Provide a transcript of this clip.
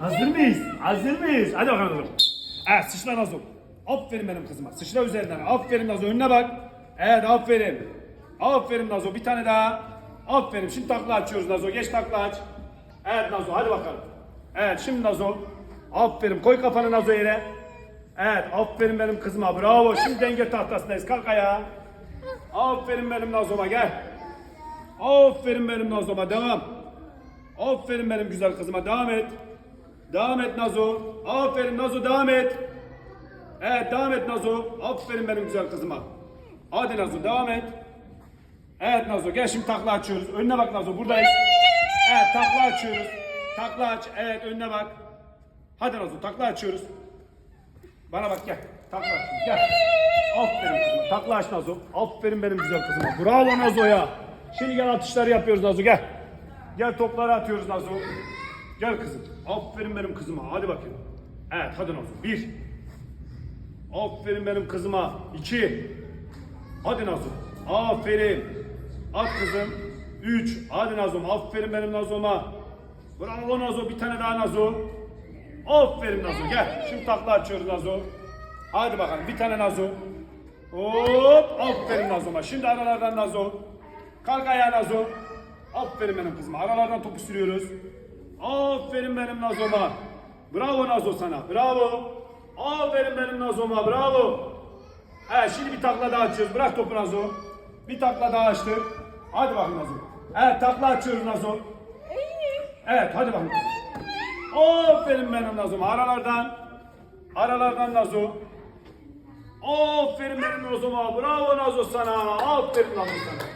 Hazır mıyız? Hazır mıyız? Hadi bakalım. Nazo. Evet sıçra Nazo. Aferin benim kızıma. Sıçra üzerinden. Aferin Nazo. Önüne bak. Evet aferin. Aferin Nazo. Bir tane daha. Aferin. Şimdi takla açıyoruz Nazo. Geç takla aç. Evet Nazo. Hadi bakalım. Evet şimdi Nazo. Aferin. Koy kafanı Nazo yere. Evet aferin benim kızıma. Bravo. Şimdi denge tahtasındayız. Kalk ayağa. Aferin benim Nazo'ma gel. Aferin benim Nazo'ma devam. Aferin benim güzel kızıma devam et. Devam et Nazo. Aferin Nazo devam et. Evet devam et Nazo. Aferin benim güzel kızıma. Hadi Nazo devam et. Evet Nazo gel şimdi takla açıyoruz. Önüne bak Nazo buradayız. Evet takla açıyoruz. Takla aç. Evet önüne bak. Hadi Nazo takla açıyoruz. Bana bak gel. Takla aç. Gel. Aferin kızıma. Takla aç Nazo. Aferin benim güzel kızıma. Bravo Nazo ya. Şimdi gel atışları yapıyoruz Nazo gel. Gel topları atıyoruz Nazo. Gel kızım. Aferin benim kızıma. Hadi bakayım. Evet hadi Nazo. Bir. Aferin benim kızıma. İki. Hadi Nazo. Aferin. At kızım. Üç. Hadi Nazo'm. Aferin benim Nazo'ma. Bravo Nazo. Bir tane daha Nazo. Aferin Nazo. Gel. Şimdi takla açıyoruz Nazo. Hadi bakalım. Bir tane Nazo. Hop. Aferin Nazo'ma. Şimdi aralardan Nazo. Kalk ayağa Nazo. Aferin benim kızıma. Aralardan topu sürüyoruz. Aferin benim Nazo'ma. Bravo Nazo sana. Bravo. Aferin benim Nazo'ma. Bravo. Evet şimdi bir takla daha açıyoruz. Bırak topu Nazo. Bir takla daha açtık. Hadi bakın Nazo. Evet takla açıyoruz Nazo. Evet hadi bakın. Aferin benim Nazo'ma. Aralardan. Aralardan Nazo. Aferin benim Nazo'ma. Bravo Nazo sana. Aferin Nazo sana.